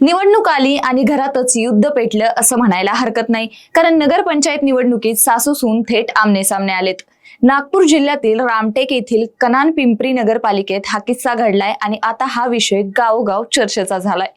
निवडणूक आली आणि घरातच युद्ध पेटलं असं म्हणायला हरकत नाही. कारण नगरपंचायत निवडणुकीत सासूसून थेट आमने सामने आलेत. नागपूर जिल्ह्यातील रामटेक येथील कनान पिंपरी नगरपालिकेत हा किस्सा घडलाय आणि आता हा विषय गावोगाव चर्चेचा झालाय.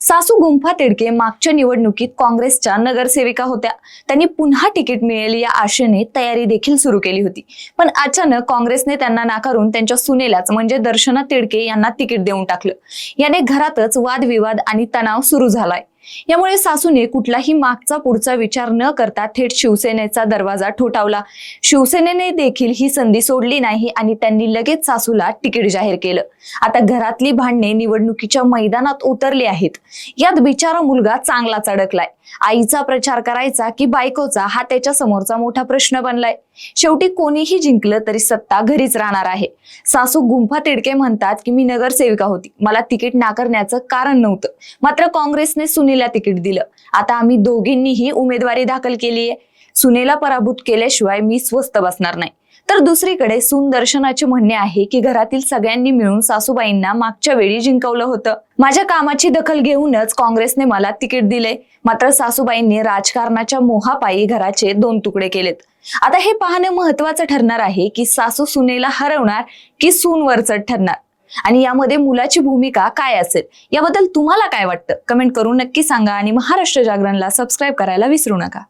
सासू गुंफा तिडके मागच्या निवडणुकीत काँग्रेसच्या नगरसेविका होत्या. त्यांनी पुन्हा तिकीट मिळेल या आशेने तयारी देखील सुरू केली होती. पण अचानक काँग्रेसने त्यांना नाकारून त्यांच्या सुनेलाच म्हणजे दर्शना तिडके यांना तिकीट देऊन टाकलं. याने घरातच वादविवाद आणि तणाव सुरू झालाय. यामुळे सासूने कुठलाही मागचा पुढचा विचार न करता थेट शिवसेनेचा दरवाजा ठोठावला. शिवसेनेने देखील ही संधी सोडली नाही आणि त्यांनी लगेच सासूला तिकीट जाहीर केलं. आता घरातली भांडणे निवडणुकीच्या मैदानात उतरली आहेत. यात बिचारा मुलगा चांगलाच अडकलाय आईचा प्रचार करायचा की बायकोचा हा त्याच्या समोरचा मोठा प्रश्न बनलाय. शेवटी कोणीही जिंकलं तरी सत्ता घरीच राहणार आहे. सासू गुंफा तिडके म्हणतात की मी नगरसेविका होती. मला तिकीट नाकारण्याचं कारण नव्हतं. मात्र काँग्रेसने सुनील तिकीट दिलं. आता आम्ही दोघींनीही उमेदवारी दाखल केली आहे सुनेला पराभूत केल्याशिवाय मी स्वस्त बसणार नाही. तर दुसरीकडे सुनदर्शनाचे म्हणणे आहे की घरातील सगळ्यांनी मिळून सासूबाईंना मागच्या वेळी जिंकवलं होतं. माझ्या कामाची दखल घेऊनच काँग्रेसने मला तिकीट दिले. मात्र सासूबाईंनी राजकारणाच्या मोहापायी घराचे दोन तुकडे केलेत. आता हे पाहणं महत्वाचं ठरणार आहे की सासू सुनेला हरवणार की सून वरचढ ठरणार. आणि यामध्ये मुलाची भूमिका काय असेल? याबद्दल तुम्हाला काय वाटतं? कमेंट करून नक्की सांगा आणि महाराष्ट्र जागरणला सबस्क्राईब करायला विसरू नका.